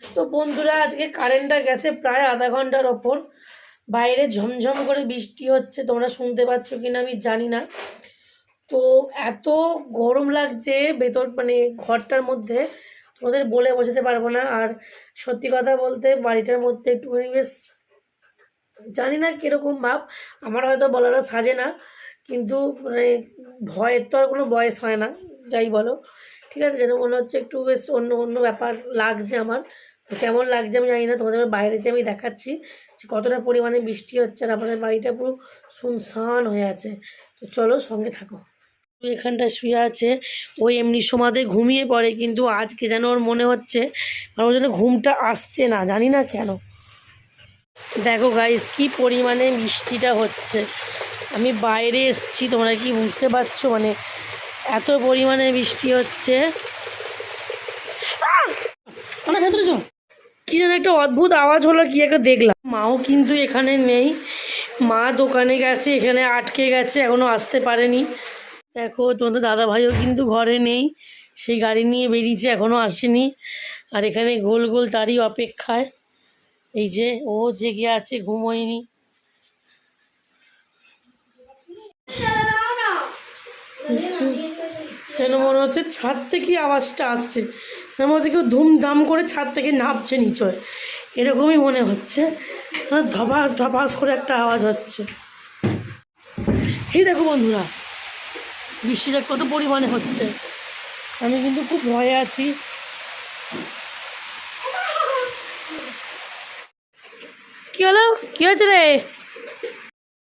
তো বন্ধুরা, আজকে কারেন্টটা গেছে প্রায় আধা ঘণ্টার ওপর। বাইরে ঝমঝম করে বৃষ্টি হচ্ছে, তোমরা শুনতে পাচ্ছ কি না আমি জানি না। তো এত গরম লাগছে ভেতর মানে ঘরটার মধ্যে, তোমাদের বলে বোঝাতে পারব না। আর সত্যি কথা বলতে, বাড়িটার মধ্যে একটুখানি বেশ জানি না কীরকম ভাব, আমার হয়তো বলাটা সাজে না। কিন্তু মানে ভয়ের তো আর কোনো বয়স হয় না, যাই বলো। ঠিক আছে, যেন মনে হচ্ছে একটু বেশ অন্য অন্য ব্যাপার লাগছে আমার। তো কেমন লাগছে আমি জানি না, তোমাদের বাইরে যে আমি দেখাচ্ছি যে কতটা পরিমাণে বৃষ্টি হচ্ছে আর আমাদের বাড়িটা পুরো শুনশান হয়ে আছে। তো চলো সঙ্গে থাকো। ও এখানটায় শুয়ে আছে ওই এমনি সমাধে ঘুমিয়ে পড়ে, কিন্তু আজকে যেন ওর মনে হচ্ছে আমার যেন ঘুমটা আসছে না, জানি না কেন। দেখো গাইস কি পরিমাণে বৃষ্টিটা হচ্ছে। আমি বাইরে এসছি, তোমরা কি বুঝতে পারছ? মানে এত পরিমাণে বৃষ্টি হচ্ছে। ভেতরে কি যেন একটা অদ্ভুত আওয়াজ হলো, কি একটা দেখলাম। মাও কিন্তু এখানে নেই। মা দোকানে গেছে, এখানে আটকে গেছে এখনও আসতে পারেনি। দেখো, তোমাদের দাদা ভাইও কিন্তু ঘরে নেই। সেই গাড়ি নিয়ে বেরিয়েছে এখনও আসেনি। আর এখানে গোল গোল তারই অপেক্ষায়। এই যে, ও জেগে আছে, ঘুমোয়নি। যেন মনে হচ্ছে ছাদ থেকে আওয়াজটা আসছে? যেন মনে হচ্ছে কেউ ধুমধাম করে ছাদ থেকে নামছে নিচয়? এরকমই মনে হচ্ছে। মানে ধপাস ধপাস করে একটা আওয়াজ হচ্ছে। এই দেখো বন্ধুরা, বৃষ্টিটা কত পরিমাণে হচ্ছে। আমি কিন্তু খুব ভয়ে আছি। কি হলো? কি হয়েছে রে?